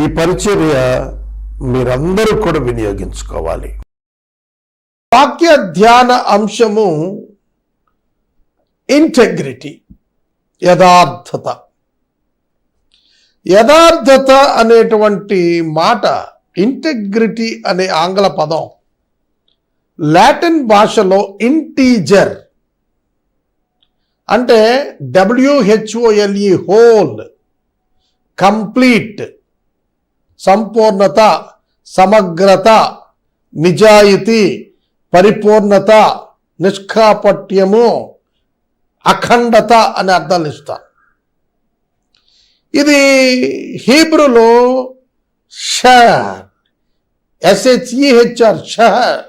ఈ పరిచర్య మీరందరూ కూడా వినియోగించుకోవాలి. వాక్య ధ్యాన అంశము ఇంటెగ్రిటీ యథార్థత. యథార్థత అనేటువంటి మాట ఇంటెగ్రిటీ అనే ఆంగ్ల పదం లాటిన్ భాషలో ఇంటీజర్ అంటే డబ్ల్యూహెచ్ఓఎల్ఈ హోల్ కంప్లీట్ సంపూర్ణత సమగ్రత నిజాయితీ పరిపూర్ణత నిష్కాపట్యము అఖండత అనే అర్థాలు ఇస్తారు ఇది హీబ్రూలో షహర్ ఎస్హెచ్ఈహెచ్ఆర్ షహర్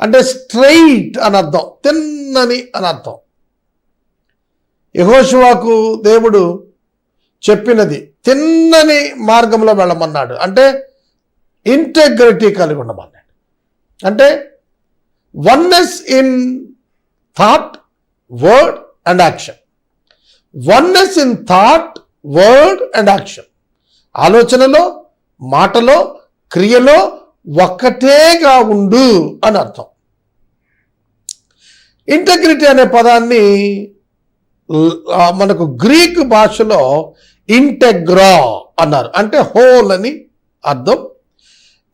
అంటే స్ట్రైట్ అని అర్థం తిన్నని అని అర్థం. యహోశివాకు దేవుడు చెప్పినది తిన్నని మార్గంలో వెళ్ళమన్నాడు. అంటే ఇంటెగ్రిటీ కలిగి ఉండమన్నాడు. అంటే oneness in thought word and action oneness in thought word and action ఆలోచనలో మాటలో క్రియలో ఒక్కటేగా ఉండు అని అర్థం. ఇంటగ్రిటీ అనే పదాన్ని మనకు గ్రీక్ భాషలో ఇంటెగ్రా అన్నారు. అంటే హోల్ అని అర్థం.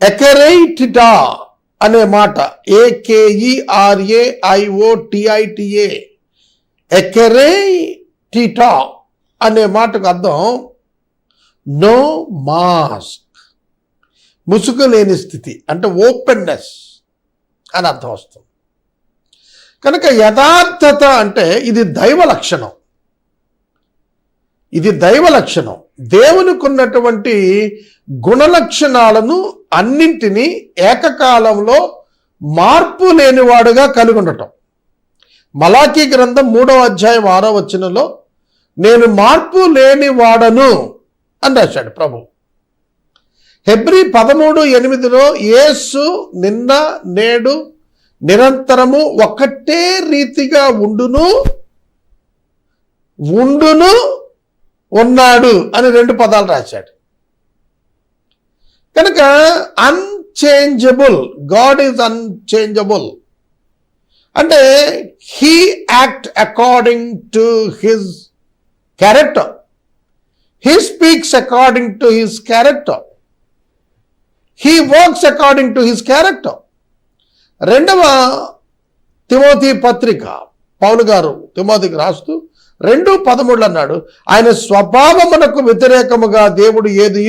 ఎకరైటిటా అనే మాట. ఏకేఈఆర్ఏఐఓటిఐటిఏ ఐఓ ఎకరైటిటా అనే మాటకు అర్థం నో మాస్క్. ముసుగు లేని స్థితి. అంటే ఓపెన్నెస్ అని అర్థం వస్తుంది. కనుక యథార్థత అంటే ఇది దైవ లక్షణం. ఇది దైవ లక్షణం. దేవునికి ఉన్నటువంటి గుణలక్షణాలను అన్నింటినీ ఏకకాలంలో మార్పు లేనివాడుగా కలిగి ఉండటం మలాఖీ గ్రంథం మూడవ అధ్యాయం ఆరో వచనంలో నేను మార్పు లేని వాడను అని రాశాడు ప్రభు. హెబ్రి పదమూడు ఎనిమిదిలో యేసు నిన్న నేడు నిరంతరము ఒక్కటే రీతిగా ఉండును ఉండును ఉన్నాడు అని రెండు పదాలు రాశాడు. కనుక అన్చేంజబుల్ గాడ్ ఈజ్ అన్చేంజబుల్ అంటే he act according to his character he speaks according to his character he works according to his character రెండవ తిమోతి పత్రిక పౌలు గారు తిమోతికి రాస్తూ రెండు పదమూడు అన్నాడు ఆయన స్వభావమునకు వ్యతిరేకముగా దేవుడు ఏది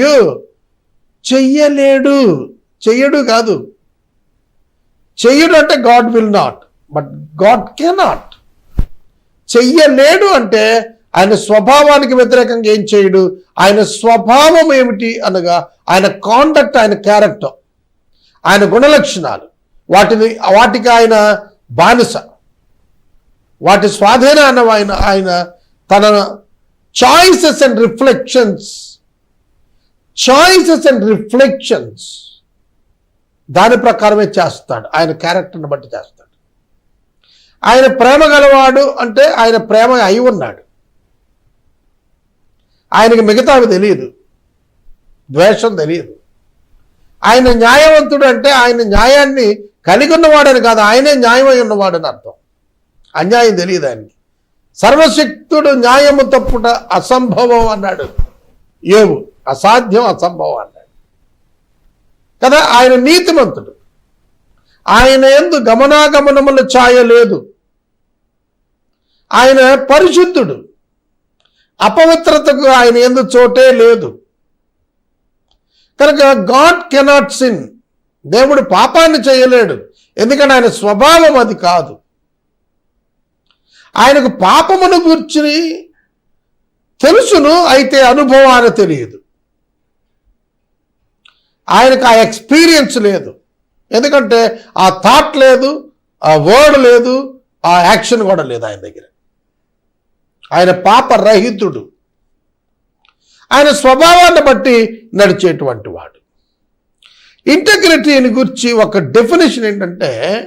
చెయ్యలేడు. చెయ్యడు కాదు. చెయ్యడు అంటే God will not but God cannot చెయ్యలేడు అంటే ఆయన స్వభావానికి వ్యతిరేకంగా ఏం చేయడు ఆయన స్వభావం ఏమిటి అనగా ఆయన కాండక్ట్ ఆయన క్యారెక్టర్ ఆయన గుణలక్షణాలు. వాటిని వాటికి ఆయన బానిస. వాటి స్వాధీనాన్ని ఆయన ఆయన తన choices and reflections choices and reflections దాని ప్రకారమే చేస్తాడు. ఆయన క్యారెక్టర్ని బట్టి చేస్తాడు. ఆయన ప్రేమ గలవాడు అంటే ఆయన ప్రేమ అయి ఉన్నాడు. ఆయనకి మిగతావి తెలియదు. ద్వేషం తెలియదు. ఆయన న్యాయవంతుడు అంటే ఆయన న్యాయాన్ని కలిగి ఉన్నవాడని కాదు ఆయనే న్యాయమై ఉన్నవాడని అర్థం. అన్యాయం తెలియదు ఆయనకి. సర్వశక్తుడు న్యాయము తప్పుట అసంభవం అన్నాడు. ఏవు? అసాధ్యం అసంభవం అన్నాడు. కదా ఆయన నీతిమంతుడు. ఆయన ఎందు గమనాగమనముల ఛాయ లేదు ఆయన పరిశుద్ధుడు. అపవిత్రతకు ఆయన ఎందు చోటే లేదు. కనుక గాడ్ కెనాట్ సిన్ దేవుడు పాపాన్ని చేయలేడు. ఎందుకంటే ఆయన స్వభావం అది కాదు. ఆయనకు పాపమును గుర్చి తెలుసును అయితే అనుభవాన్ని తెలియదు. ఆయనకు ఆ ఎక్స్పీరియన్స్ లేదు. ఎందుకంటే ఆ థాట్ లేదు ఆ వర్డ్ లేదు ఆ యాక్షన్ కూడా లేదు ఆయన దగ్గర. ఆయన పాపరహితుడు. ఆయన స్వభావాన్ని బట్టి నడిచేటువంటి వాడు. ఇంటగ్రిటీని గురించి ఒక డెఫినేషన్ ఏంటంటే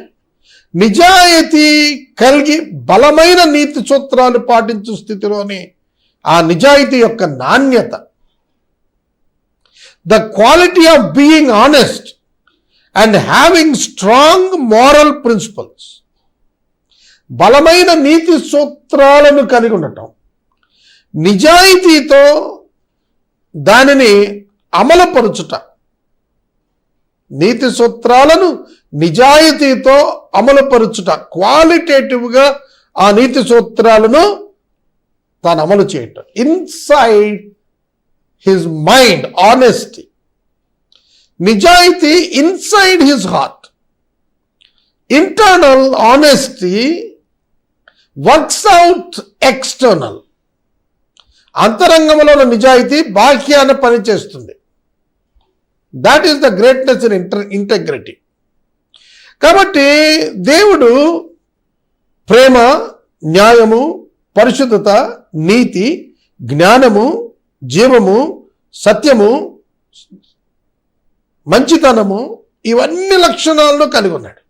నిజాయితీ కలిగి బలమైన నీతి సూత్రాలు పాటించు స్థితిలోని ఆ నిజాయితీ యొక్క నాణ్యత. The quality of being honest and having strong moral principles బలమైన నీతి సూత్రాలను కలిగి ఉండటం. నిజాయితీతో దానిని అమలుపరచుట. నీతి సూత్రాలను నిజాయితీతో అమలుపరుచుట క్వాలిటేటివ్గా ఆ నీతి సూత్రాలను తాను అమలు చేయటం. ఇన్సైడ్ హిజ్ మైండ్ ఆనెస్టీ నిజాయితీ inside his heart internal honesty works out external అంతరంగంలో ఉన్న నిజాయితీ బాహ్యాన పనిచేస్తుంది. That is the greatness in inter integrity కాబట్టి దేవుడు ప్రేమ న్యాయము పరిశుద్ధత నీతి జ్ఞానము జీవము సత్యము మంచితనము ఇవన్నీ లక్షణాలను కలిగి ఉన్నాడు.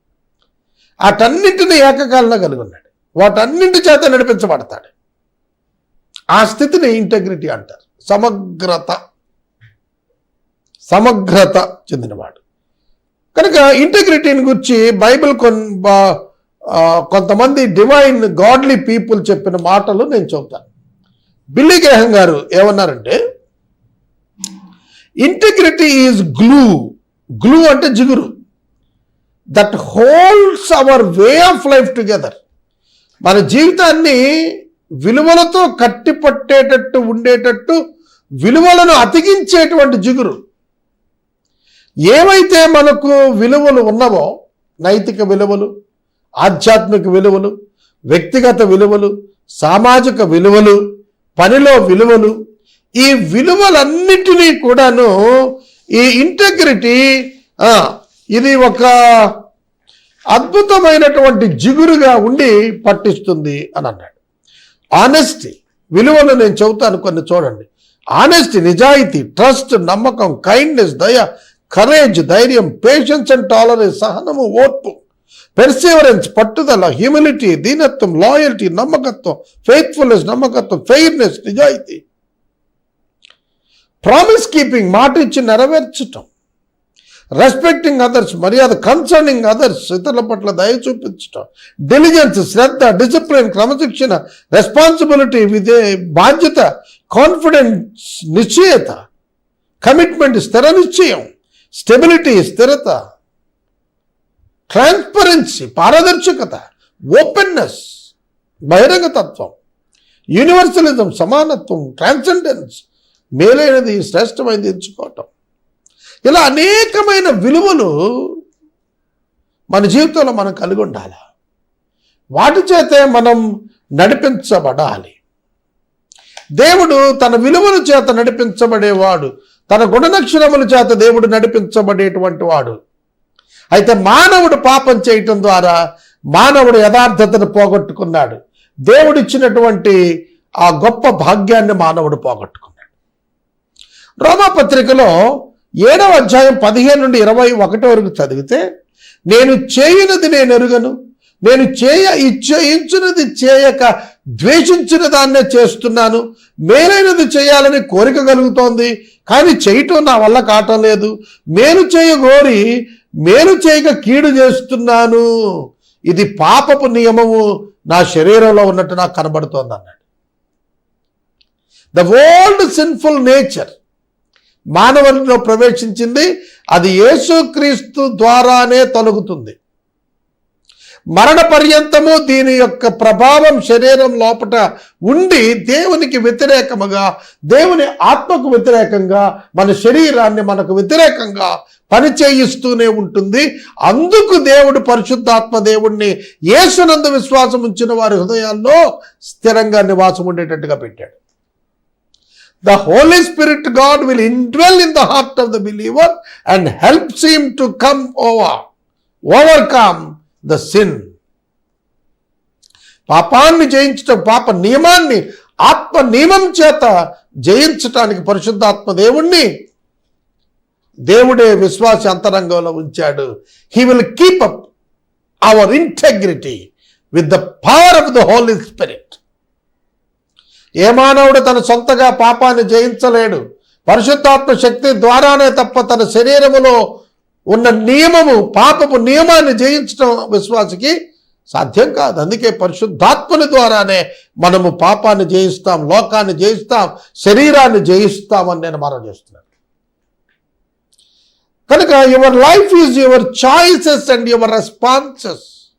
వాటన్నింటిని ఏకకాలంలో కలిగి ఉన్నాడు. వాటన్నింటి చేత నడిపించబడతాడు. ఆ స్థితిని ఇంటగ్రిటీ అంటారు. సమగ్రత. సమగ్రత చెందినవాడు. కనుక ఇంటెగ్రిటీని గురించి బైబిల్ కొన్ కొంతమంది డివైన్ గాడ్లీ పీపుల్ చెప్పిన మాటలు నేను చెబుతాను. బిల్లీ గ్రహం గారు ఏమన్నారంటే ఇంటిగ్రిటీ ఈజ్ గ్లూ గ్లూ అంటే జిగురు. That holds our way of life together మన జీవితాన్ని విలువలతో కట్టిపట్టేటట్టు ఉండేటట్టు విలువలను అతికించేటువంటి జిగురు. ఏవైతే మనకు విలువలు ఉన్నవో నైతిక విలువలు ఆధ్యాత్మిక విలువలు వ్యక్తిగత విలువలు సామాజిక విలువలు పనిలో విలువలు ఈ విలువలన్నిటినీ కూడాను ఈ ఇంటగ్రిటీ ఇది ఒక అద్భుతమైనటువంటి జిగురుగా ఉండి పట్టిస్తుంది అని అన్నాడు. ఆనెస్టీ విలువలు నేను చెబుతాను కొన్ని చూడండి. ఆనెస్టీ నిజాయితీ ట్రస్ట్ నమ్మకం కైండ్నెస్ దయ కరేజ్ ధైర్యం పేషెన్స్ అండ్ టాలరెన్స్ సహనము ఓర్పు పెర్సివరెన్స్ పట్టుదల హ్యూమిలిటీ దీనత్వం లాయల్టీ నమ్మకత్వం ఫెయిత్ఫుల్నెస్ నమ్మకత్వం ఫెయిర్నెస్ నిజాయితీ. ప్రామిస్ కీపింగ్ మాట ఇచ్చి నెరవేర్చటం. రెస్పెక్టింగ్ అదర్స్ మర్యాద కన్సర్నింగ్ అదర్స్ ఇతరుల పట్ల దయ చూపించటం. డెలిజెన్స్ శ్రద్ధ డిసిప్లిన్ క్రమశిక్షణ రెస్పాన్సిబిలిటీ విధే బాధ్యత కాన్ఫిడెన్స్ నిశ్చయత. కమిట్మెంట్ స్థిర నిశ్చయం. స్టెబిలిటీ స్థిరత ట్రాన్స్పరెన్సీ పారదర్శకత ఓపెన్నెస్ బహిరంగతత్వం యూనివర్సలిజం సమానత్వం ట్రాన్సెండెన్స్ మేలైనది శ్రేష్టమైనది ఎంచుకోవటం. ఇలా అనేకమైన విలువలు మన జీవితంలో మనం కలిగి ఉండాలి? వాటి చేతే మనం నడిపించబడాలి. దేవుడు తన విలువల చేత నడిపించబడేవాడు తన గుణలక్షణముల చేత దేవుడు నడిపించబడేటువంటి వాడు. అయితే మానవుడు పాపం చేయటం ద్వారా మానవుడు యథార్థతను పోగొట్టుకున్నాడు. దేవుడిచ్చినటువంటి ఆ గొప్ప భాగ్యాన్ని మానవుడు పోగొట్టుకున్నాడు. రోమా పత్రికలో ఏడవ అధ్యాయం పదిహేను నుండి ఇరవై ఒకటి వరకు చదివితే నేను చేయనది నేను ఎరుగను నేను చేయ ఇచ్చయించినది చేయక ద్వేషించిన దాన్నే చేస్తున్నాను మేలైనది చేయాలని కోరిక కలుగుతోంది కానీ చేయటం నా వల్ల కావటం లేదు. మేలు చేయగోరి మేలు చేయక కీడు చేస్తున్నాను. ఇది పాపపు నియమము. నా శరీరంలో ఉన్నట్టు నాకు కనబడుతోంది అన్నాడు. ద ఓల్డ్ సిన్ఫుల్ నేచర్ మానవునిలో ప్రవేశించింది. అది యేసుక్రీస్తు ద్వారానే తొలగుతుంది. మరణ పర్యంతము దీని యొక్క ప్రభావం శరీరం లోపట ఉండి దేవునికి వ్యతిరేకముగా దేవుని ఆత్మకు వ్యతిరేకంగా మన శరీరాన్ని మనకు వ్యతిరేకంగా పనిచేయిస్తూనే ఉంటుంది. అందుకు దేవుడు పరిశుద్ధాత్మ దేవుణ్ణి యేసునందు విశ్వాసం ఉంచిన వారి హృదయాల్లో స్థిరంగా నివాసం ఉండేటట్టుగా పెట్టాడు. The Holy Spirit God will indwell in the heart of the believer and helps him to come over overcome the sin పాపాన్ని జయించటం పాప నియమాన్ని ఆత్మ నియమం చేత జయించటానికి పరిశుద్ధాత్మ దేవుణ్ణి దేవుడే విశ్వాస అంతరంగంలో ఉంచాడు. He will keep up our integrity with the power of the Holy Spirit ఏ మానవుడు తన సొంతగా పాపాన్ని జయించలేడు. పరిశుద్ధాత్మ శక్తి ద్వారానే తప్ప తన శరీరములో ఉన్న నియమము పాపపు నియమాన్ని జయించడం విశ్వాసకి సాధ్యం కాదు. అందుకే పరిశుద్ధాత్మని ద్వారానే మనము పాపాన్ని జయిస్తాం లోకాన్ని జయిస్తాం శరీరాన్ని జయిస్తామని నేను మనం చేస్తున్నాను. కనుక your life is your choices and your responses.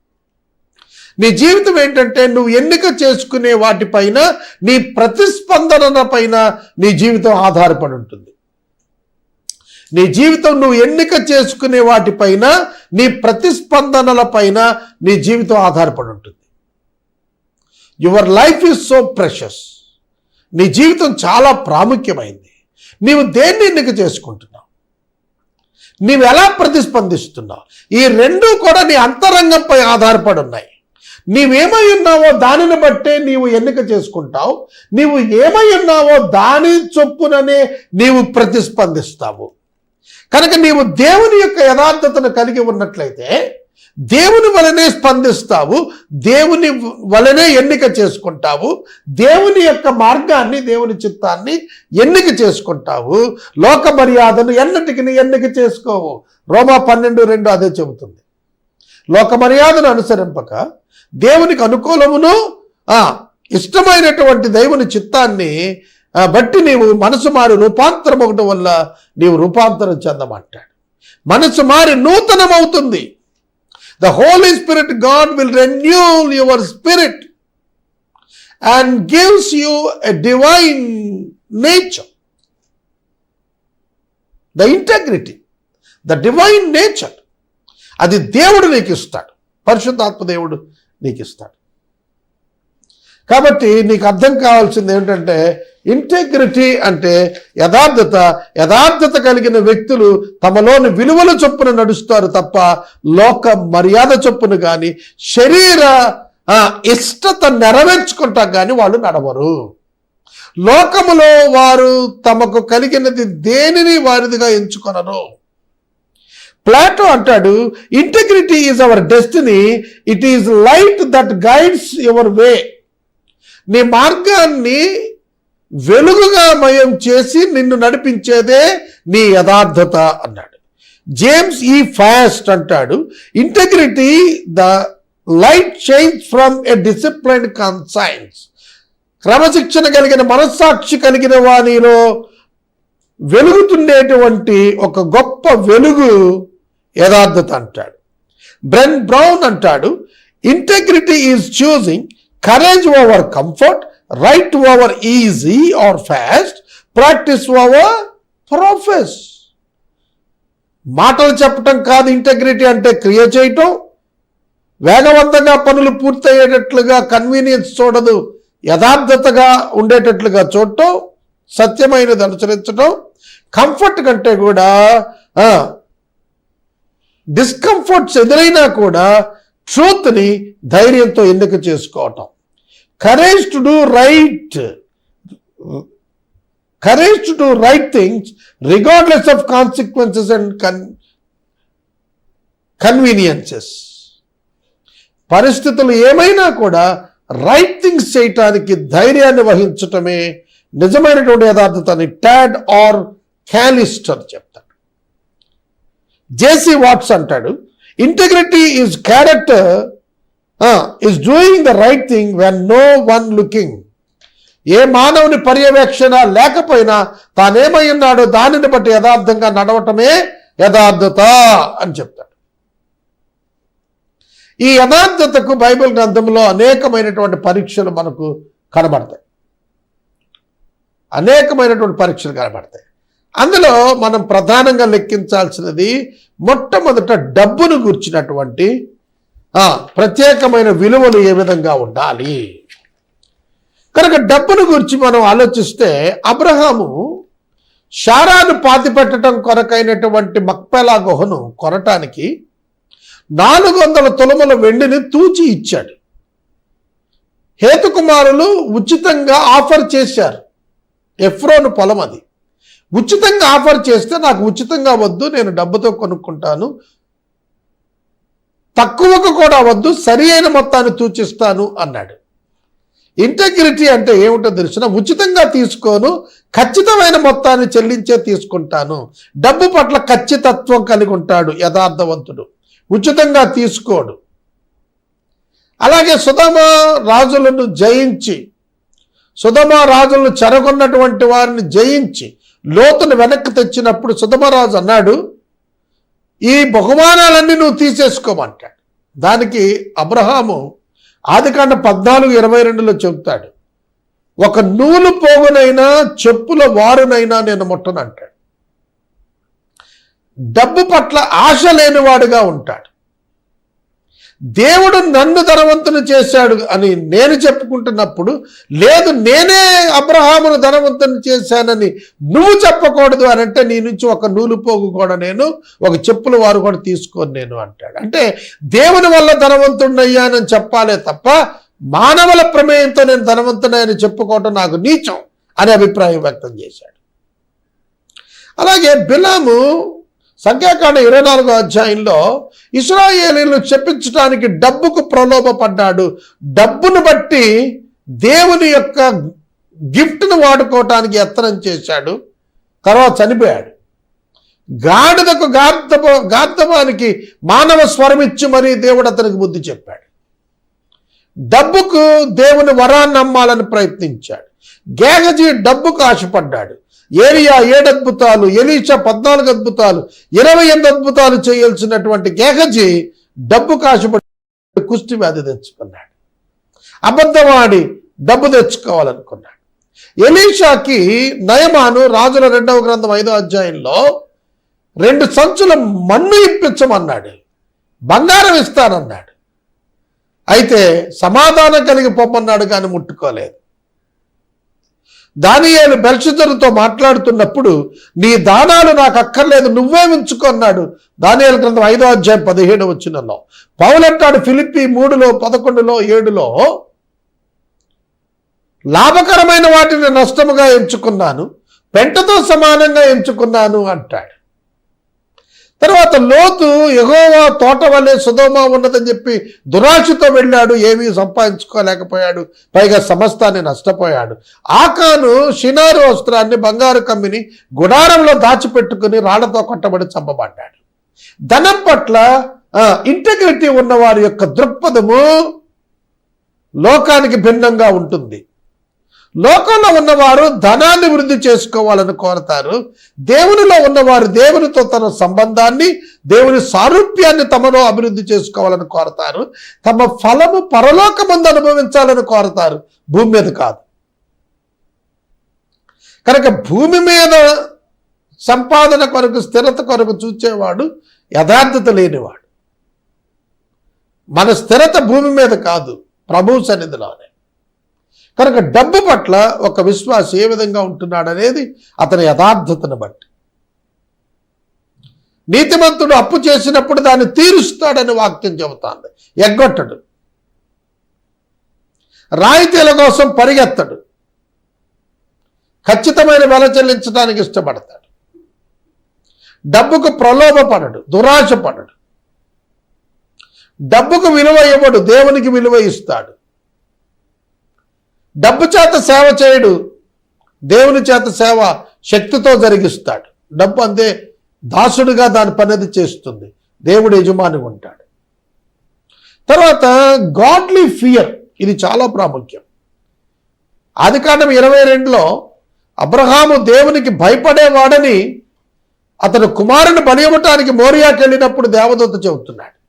నీ జీవితం ఏంటంటే నువ్వు ఎన్నిక చేసుకునే వాటిపైన నీ ప్రతిస్పందన పైన నీ జీవితం ఆధారపడి ఉంటుంది. నీ జీవితం నువ్వు ఎన్నిక చేసుకునే వాటిపైన నీ ప్రతిస్పందనల పైన నీ జీవితం ఆధారపడి ఉంటుంది. Your life is so precious నీ జీవితం చాలా ప్రాముఖ్యమైంది. నీవు దేన్ని ఎన్నిక చేసుకుంటున్నావు? నీవు ఎలా ప్రతిస్పందిస్తున్నావు? ఈ రెండు కూడా నీ అంతరంగంపై ఆధారపడి ఉన్నాయి. నీవేమై ఉన్నావో దానిని బట్టే నీవు ఎన్నిక చేసుకుంటావు. నీవు ఏమై ఉన్నావో దాని చొప్పుననే నీవు ప్రతిస్పందిస్తావు. కనుక నీవు దేవుని యొక్క యథార్థతను కలిగి ఉన్నట్లయితే దేవుని వలనే స్పందిస్తావు దేవుని వలనే ఎన్నిక చేసుకుంటావు దేవుని యొక్క మార్గాన్ని దేవుని చిత్తాన్ని ఎన్నిక చేసుకుంటావు. లోక మర్యాదను ఎన్నటికి ఎన్నిక చేసుకోవు. రోమా పన్నెండు రెండు అదే చెబుతుంది. లోక మర్యాదను అనుసరింపక దేవునికి అనుకూలమును ఇష్టమైనటువంటి దేవుని చిత్తాన్ని బట్టి నీవు మనసు మారి రూపాంతరం అవ్వటం వల్ల నీవు రూపాంతరం చెందమంటాడు. మనసు మారి నూతనమవుతుంది. The Holy Spirit God will renew your spirit and gives you a divine nature the integrity the divine nature అది దేవుడు నీకు ఇస్తాడు పరిశుద్ధాత్మ దేవుడు నీకు ఇస్తాడు కాబట్టి నీకు అర్థం కావాల్సింది ఏంటంటే ఇంటెగ్రిటీ అంటే యథార్థత యథార్థత కలిగిన వ్యక్తులు తమలోని విలువల చొప్పున నడుస్తారు తప్ప లోక మర్యాద చొప్పున కానీ శరీర ఇష్టత నెరవేర్చుకుంటా కానీ వాళ్ళు నడవరు. లోకములో వారు తమకు కలిగినది దేనిని వారిదిగా ఎంచుకొనరు. ప్లాటో అంటాడు integrity is our destiny it is light that guides your way నీ మార్గాన్ని వెలుగుగా మయం చేసి నిన్ను నడిపించేదే నీ యథార్థత అన్నాడు. జేమ్స్ ఈ ఫాస్ట్ అంటాడు integrity the light change from a discipline conscience క్రమశిక్షణ కలిగిన మనస్సాక్షి కలిగిన వానిలో వెలుగుతుండేటువంటి ఒక గొప్ప వెలుగు యథార్థత అంటాడు. బ్రెన్ బ్రౌన్ అంటాడు integrity is choosing courage over comfort right over easy or fast practice over profess మాటలు చెప్పటం కాదు ఇంటెగ్రిటీ అంటే క్రియ చేయటం. వేగవంతంగా పనులు పూర్తయ్యేటట్లుగా కన్వీనియన్స్ చూడదు. యథార్థతగా ఉండేటట్లుగా చూడటం. సత్యమైనది అనుసరించటం. కంఫర్ట్ కంటే కూడా డిస్కంఫర్ట్స్ ఎదురైనా కూడా ట్రూత్ని ధైర్యంతో ఎన్నిక చేసుకోవటం? Courage to do right courage to do right things regardless of consequences and con conveniences పరిస్థితులు ఏమైనా కూడా రైట్ థింగ్స్ చేయటానికి ధైర్యాన్ని వహించటమే నిజమైనటువంటి యథార్థత అని టాడ్ ఆర్ క్యాలిస్టర్ చెప్తాడు. జేసీ వాట్స్ అంటాడు integrity is character is doing the right thing when no one looking ఏ మానవుని పర్యవేక్షణ లేకపోయినా తానేమై ఉన్నాడో దానిని బట్టి యథార్థంగా నడవటమే యథార్థత అని చెప్తాడు. ఈ యథార్థతకు బైబిల్ గ్రంథంలో అనేకమైనటువంటి పరీక్షలు మనకు కనబడతాయి. అనేకమైనటువంటి పరీక్షలు కనబడతాయి. అందులో మనం ప్రధానంగా లెక్కించాల్సినది మొట్టమొదట డబ్బును గుర్చినటువంటి ప్రత్యేకమైన విలువలు ఏ విధంగా ఉండాలి? కనుక డబ్బును గురించి మనం ఆలోచిస్తే అబ్రహాము షారాను పాతిపెట్టడం కొరకైనటువంటి మక్పెలా గుహను కొనటానికి నాలుగు వందల తులముల వెండిని తూచి ఇచ్చాడు. హేతుకుమారులు ఉచితంగా ఆఫర్ చేశారు. ఎఫ్రోను పొలం అది. ఉచితంగా ఆఫర్ చేస్తే నాకు ఉచితంగా వద్దు నేను డబ్బుతో కొనుక్కుంటాను తక్కువకు కూడా వద్దు సరి అయిన మొత్తాన్ని సూచిస్తాను అన్నాడు. ఇంటగ్రిటీ అంటే ఏమిటో తెలిసిన ఉచితంగా తీసుకోను ఖచ్చితమైన మొత్తాన్ని చెల్లించే తీసుకుంటాను. డబ్బు పట్ల ఖచ్చితత్వం కలిగి ఉంటాడు యథార్థవంతుడు. ఉచితంగా తీసుకోడు. అలాగే సుధమ రాజులను జయించి సుధమ రాజులను చెరగొన్నటువంటి వారిని జయించి లోతును వెనక్కి తెచ్చినప్పుడు సుధమరాజు అన్నాడు ఈ బహుమానాలన్నీ నువ్వు తీసేసుకోమంటాడు. దానికి అబ్రహాము ఆదికాండ పద్నాలుగు ఇరవై రెండులో చెబుతాడు ఒక నూలు పోగునైనా చెప్పుల వారునైనా నేను ముట్టనంటాడు. డబ్బు పట్ల ఆశ లేనివాడుగా ఉంటాడు. దేవుడు నన్ను ధనవంతుని చేశాడు అని నేను చెప్పుకుంటున్నప్పుడు లేదు నేనే అబ్రహామును ధనవంతుని చేశానని నువ్వు చెప్పకూడదు అని అంటే నీ నుంచి ఒక నూలు పోగు కూడా నేను ఒక చెప్పుల వారు కూడా తీసుకొని నేను అంటాడు. అంటే దేవుని వల్ల ధనవంతుడయ్యానని చెప్పాలే తప్ప మానవుల ప్రమేయంతో నేను ధనవంతుడని చెప్పుకోవటం నాకు నీచం అనే అభిప్రాయం వ్యక్తం చేశాడు. అలాగే బిలాము సంఖ్యాకాండ ఇరవై నాలుగో అధ్యాయంలో ఇస్రాయేలీలు చెప్పించడానికి డబ్బుకు ప్రలోభపడ్డాడు. డబ్బును బట్టి దేవుని యొక్క గిఫ్ట్ను వాడుకోవటానికి యత్నం చేశాడు. తర్వాత చనిపోయాడు. గాడిదకు గార్ధప గార్ధపానికి మానవ స్వరమిచ్చి మరీ దేవుడు అతనికి బుద్ధి చెప్పాడు. డబ్బుకు దేవుని వరాన్ని నమ్మాలని ప్రయత్నించాడు. గేగజీ డబ్బుకు ఆశపడ్డాడు. ఏరియా ఏడు అద్భుతాలు ఎలీషా పద్నాలుగు అద్భుతాలు ఇరవై ఎనిమిది అద్భుతాలు చేయాల్సినటువంటి గేగజీ డబ్బు కాశపడి కుష్టి వ్యాధి తెచ్చుకున్నాడు. అబద్ధమాడి డబ్బు తెచ్చుకోవాలనుకున్నాడు. ఎలీషాకి నయమాను రాజుల రెండవ గ్రంథం ఐదో అధ్యాయంలో రెండు సంచుల మన్ను ఇప్పించమన్నాడు. బంగారం ఇస్తానన్నాడు. అయితే సమాధానం కలిగి పొమ్మన్నాడు కానీ ముట్టుకోలేదు. దానియేలు బెల్షిజరుతో మాట్లాడుతున్నప్పుడు నీ దానాలు నాకు అక్కర్లేదు నువ్వే ఉంచుకున్నాడు దానియాల గ్రంథం ఐదో అధ్యాయం పదిహేడు వచ్చినలో పౌలంటాడు ఫిలిప్పి మూడులో పదకొండులో ఏడులో లాభకరమైన వాటిని నష్టముగా ఎంచుకున్నాను పెంటతో సమానంగా ఎంచుకున్నాను అంటాడు. తర్వాత లోతు ఎగోవా తోట వల్లే సుధోమ ఉన్నదని చెప్పి దురాశతో వెళ్ళాడు ఏమీ సంపాదించుకోలేకపోయాడు పైగా సమస్తాన్ని నష్టపోయాడు. ఆకాను షినారు వస్త్రాన్ని బంగారు కమ్మిని గుడారంలో దాచిపెట్టుకుని రాళ్ళతో కొట్టబడి చంపబడ్డాడు. ధనం పట్ల ఇంటగ్రిటీ ఉన్నవారి యొక్క దృక్పథము లోకానికి భిన్నంగా ఉంటుంది. లోకంలో ఉన్నవారు ధనాన్ని వృద్ధి చేసుకోవాలని కోరతారు. దేవునిలో ఉన్నవారు దేవునితో తన సంబంధాన్ని దేవుని సారూప్యాన్ని తమలో అభివృద్ధి చేసుకోవాలని కోరతారు. తమ ఫలము పరలోకమందు అనుభవించాలని కోరతారు. భూమి మీద కాదు. కనుక భూమి మీద సంపాదన కొరకు స్థిరత కొరకు చూచేవాడు యథార్థత లేనివాడు. మన స్థిరత భూమి మీద కాదు. ప్రభు సన్నిధిలోనే. కనుక డబ్బు పట్ల ఒక విశ్వాసం ఏ విధంగా ఉంటున్నాడనేది అతని యథార్థతను బట్టి. నీతిమంతుడు అప్పు చేసినప్పుడు దాన్ని తీరుస్తాడని వాక్యం చెబుతాను ఎగ్గొట్టడు. రాయితీల కోసం పరిగెత్తడు. ఖచ్చితమైన వెల చెల్లించడానికి ఇష్టపడతాడు. డబ్బుకు ప్రలోభపడడు దురాశపడడు. డబ్బుకు విలువ ఇవ్వడు దేవునికి విలువ ఇస్తాడు. డబ్బు చేత సేవ చేయడు దేవుని చేత సేవ శక్తితో జరిగిస్తాడు. డబ్బు అంతే దాసుడుగా దాని పనిది చేస్తుంది. దేవుడు యజమాని ఉంటాడు. తర్వాత గాడ్లీ ఫియర్ ఇది చాలా ప్రాముఖ్యం. ఆది ఇరవై రెండులో అబ్రహాము దేవునికి భయపడేవాడని అతను కుమారుని బలి ఇవ్వటానికి మోరియాకి వెళ్ళినప్పుడు దేవదత్త చెబుతున్నాడు.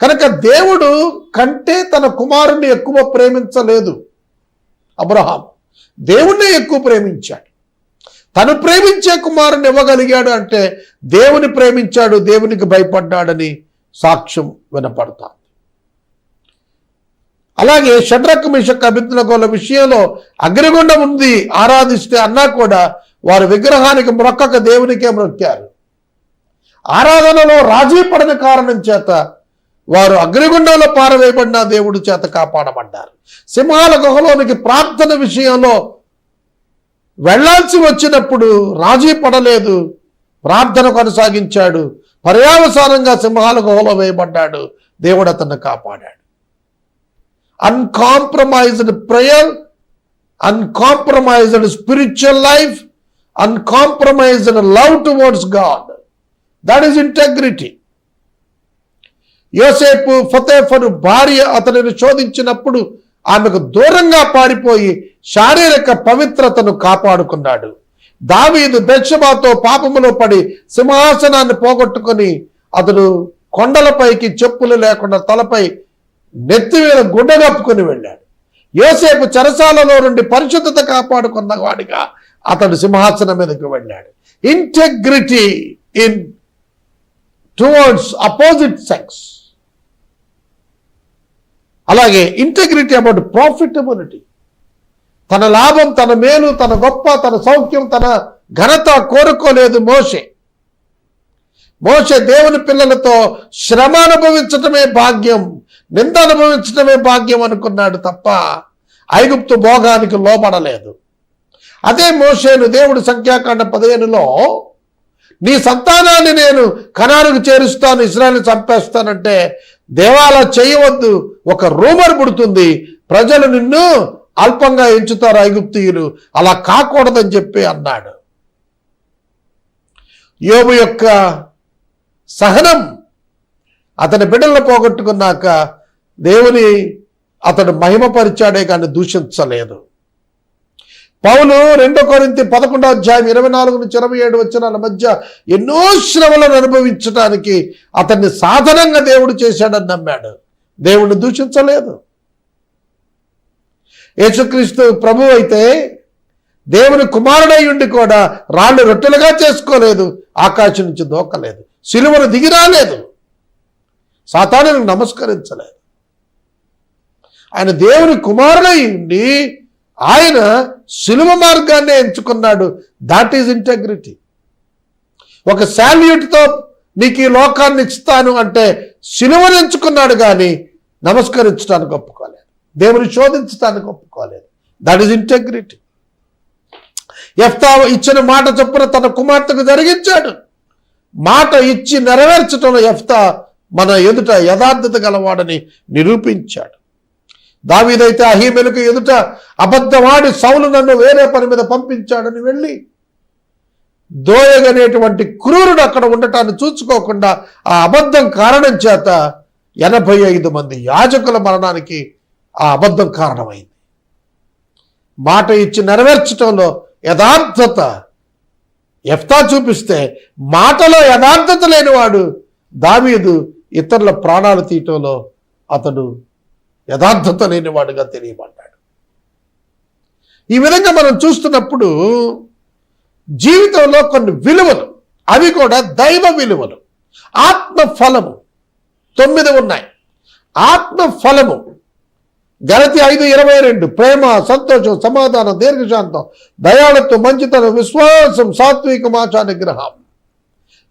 కనుక దేవుడు కంటే తన కుమారుణ్ణి ఎక్కువ ప్రేమించలేదు. అబ్రహాం దేవుణ్ణే ఎక్కువ ప్రేమించాడు. తను ప్రేమించే కుమారుని ఇవ్వగలిగాడు అంటే దేవుని ప్రేమించాడు దేవునికి భయపడ్డాడని సాక్ష్యం వినపడతాం అలాగే షడ్రక్ మిషక్ అభిజ్ఞగోల విషయంలో అగ్నిగుండం ఉంది ఆరాధిస్తే అన్నా కూడా వారు విగ్రహానికి మొక్కక దేవునికే మొక్కారు ఆరాధనలో రాజీ పడిన కారణం చేత వారు అగ్నిగుండంలో పారవేయబడిన దేవుడి చేత కాపాడబడ్డారు. సింహాల గుహలోనికి ప్రార్థన విషయంలో వెళ్ళాల్సి వచ్చినప్పుడు రాజీ పడలేదు. ప్రార్థన కొనసాగించాడు. పర్యావసానంగా సింహాల గుహలో వేయబడ్డాడు. దేవుడు అతన్ని కాపాడాడు. Uncompromised prayer uncompromised spiritual life uncompromised love towards God that is integrity యోసేపు ఫతేఫను భార్య అతనిని శోధించినప్పుడు ఆమెకు దూరంగా పారిపోయి శారీరక పవిత్రతను కాపాడుకున్నాడు. దావీదు బెత్షెబాతో పాపములో పడి సింహాసనాన్ని పోగొట్టుకొని అతడు కొండలపైకి చెప్పులు లేకుండా తలపై నెత్తి మీద గుడ్డ కప్పుకొని వెళ్ళాడు. యోసేపు చెరసాలలో నుండి పరిశుద్ధత కాపాడుకున్న వాడిగా అతడు సింహాసనం మీదకి వెళ్ళాడు. Integrity in towards opposite sex అలాగే ఇంటెగ్రిటీ అబౌట్ ప్రాఫిటబిలిటీ తన లాభం తన మేలు తన గొప్ప తన సౌఖ్యం తన ఘనత కోరుకోలేదు మోషే. మోషే దేవుని పిల్లలతో శ్రమ అనుభవించటమే భాగ్యం నింద అనుభవించటమే భాగ్యం అనుకున్నాడు తప్ప ఐగుప్తు భోగానికి లోపడలేదు అదే మోషేను దేవుడు సంఖ్యాకాండ పదిహేనులో నీ సంతానాన్ని నేను కణానికి చేరుస్తాను ఇస్రాయల్ని చంపేస్తానంటే దేవాల చేయవద్దు ఒక రూమర్ పుడుతుంది. ప్రజలు నిన్ను అల్పంగా ఎంచుతారు ఐగుప్తీయులు? అలా కాకూడదని చెప్పి అన్నాడు. యోబు యొక్క సహనం అతని బిడ్డలను పోగొట్టుకున్నాక దేవుని అతడు మహిమపరిచాడే కానీ దూషించలేదు. పౌలు రెండో కొరింతి పదకొండో అధ్యాయం ఇరవై నాలుగు నుంచి ఇరవై ఏడు వచ్చినాల మధ్య ఎన్నో శ్రమలను అనుభవించడానికి అతన్ని సాధనంగా దేవుడు చేశాడని నమ్మాడు. దేవుణ్ణి దూషించలేదు. యేసుక్రీస్తు ప్రభు అయితే దేవుని కుమారుడై ఉండి కూడా రాళ్ళు రొట్టెలుగా చేసుకోలేదు ఆకాశం నుంచి దూకలేదు సిలువను దిగి రాలేదు సాతానులకు నమస్కరించలేదు. ఆయన దేవుని కుమారుడై ఉండి ఆయన సులువ మార్గాన్ని ఎంచుకున్నాడు. దాట్ ఈజ్ ఇంటెగ్రిటీ ఒక శాల్యూట్తో నీకు ఈ లోకాన్ని ఇస్తాను అంటే సిలువను ఎంచుకున్నాడు కానీ నమస్కరించడానికి ఒప్పుకోలేదు. దేవుని శోధించడానికి ఒప్పుకోలేదు. దట్ ఈజ్ ఇంటెగ్రిటీ ఎఫ్తా ఇచ్చిన మాట చొప్పున తన కుమార్తెకు జరిగించాడు. మాట ఇచ్చి నెరవేర్చటంలో ఎఫ్తా మన ఎదుట యథార్థత గలవాడని నిరూపించాడు. దావీదైతే అహీమెలకు ఎదుట అబద్ధవాడి సౌలు నన్ను వేరే పని మీద పంపించాడని వెళ్ళి దోయగనేటువంటి క్రూరుడు అక్కడ ఉండటాన్ని చూసుకోకుండా ఆ అబద్ధం కారణం చేత ఎనభై ఐదు మంది యాజకుల మరణానికి ఆ అబద్ధం కారణమైంది. మాట ఇచ్చి నెరవేర్చటంలో యథార్థత ఎఫ్తా చూపిస్తే మాటలో యథార్థత లేనివాడు దావీదు ఇతరుల ప్రాణాలు తీయటంలో అతడు యథార్థత లేనివాడుగా తెలియబడ్డాడు. ఈ విధంగా మనం చూస్తున్నప్పుడు జీవితంలో కొన్ని విలువలు అవి కూడా దైవ విలువలు. ఆత్మ ఫలము తొమ్మిది ఉన్నాయి. ఆత్మ ఫలము గలతి ఐదు ఇరవై రెండు ప్రేమ సంతోషం సమాధానం దీర్ఘశాంతం దయాళత్వం మంచితనం విశ్వాసం సాత్విక ఆచా నిగ్రహం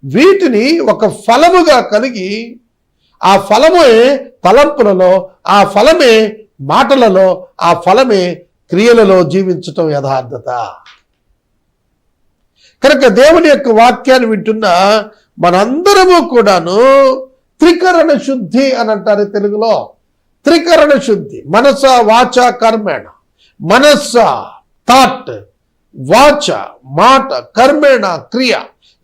వీటిని ఒక ఫలముగా కలిగి ఆ ఫలమే తలంపులలో ఆ ఫలమే మాటలలో ఆ ఫలమే క్రియలలో జీవించటం యథార్థత. కనుక దేవుని యొక్క వాక్యాన్ని వింటున్న మనందరము కూడాను త్రికరణ శుద్ధి అని అంటారు తెలుగులో. త్రికరణ శుద్ధి. మనస వాచ కర్మేణ. మనస్స థాట్ వాచ మాట కర్మేణ క్రియ.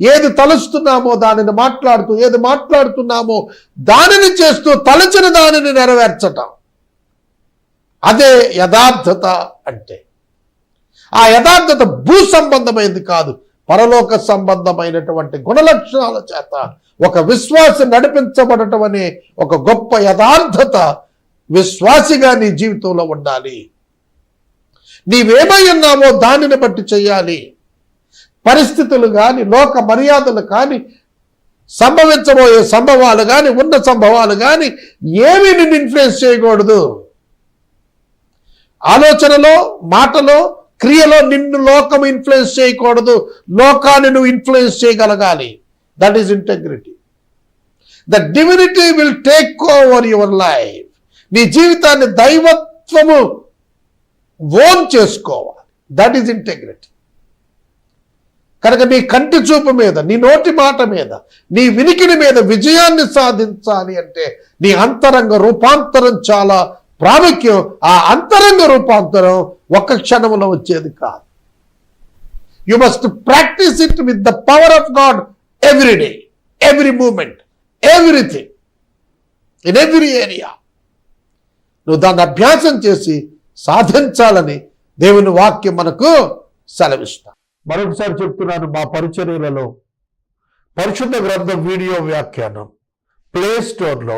ఏది తలుస్తున్నామో దానిని మాట్లాడుతూ ఏది మాట్లాడుతున్నామో దానిని చేస్తూ తలచిన దానిని నెరవేర్చటం. అదే యథార్థత అంటే. ఆ యథార్థత భూ సంబంధమైనది కాదు. పరలోక సంబంధమైనటువంటి గుణలక్షణాల చేత ఒక విశ్వాసి నడిపించబడటం అనే ఒక గొప్ప యథార్థత విశ్వాసిగా నీ జీవితంలో ఉండాలి. నీవేమై ఉన్నామో దానిని బట్టి చేయాలి పరిస్థితులు కానీ లోక మర్యాదలు కానీ సంభవించబోయే సంభవాలు కానీ ఉన్న సంభవాలు కానీ ఏమీ నిన్ను ఇన్ఫ్లుయెన్స్ చేయకూడదు. ఆలోచనలో మాటలో క్రియలో నిన్ను లోకం ఇన్ఫ్లుయెన్స్ చేయకూడదు. లోకాన్ని నువ్వు ఇన్ఫ్లుయెన్స్ చేయగలగాలి. That is integrity the divinity will take over your life నీ జీవితాన్ని దైవత్వము ఓన్ చేసుకోవాలి. దట్ ఈస్ ఇంటెగ్రిటీ కనుక నీ కంటి చూపు మీద నీ నోటి మాట మీద నీ వినికిడి మీద విజయాన్ని సాధించాలి అంటే నీ అంతరంగ రూపాంతరం చాలా ప్రాముఖ్యం ఆ అంతరంగ రూపాంతరం ఒక్క క్షణంలో వచ్చేది కాదు. You must practise it with the power of God every day every moment everything in every area నువ్వు దాన్ని అభ్యాసం చేసి సాధించాలని దేవుని వాక్యం మనకు సెలవిస్తా మరొకసారి చెప్తున్నాను మా పరిచర్యలలో పరిశుద్ధ గ్రంథం వీడియో వ్యాఖ్యానం ప్లే స్టోర్లో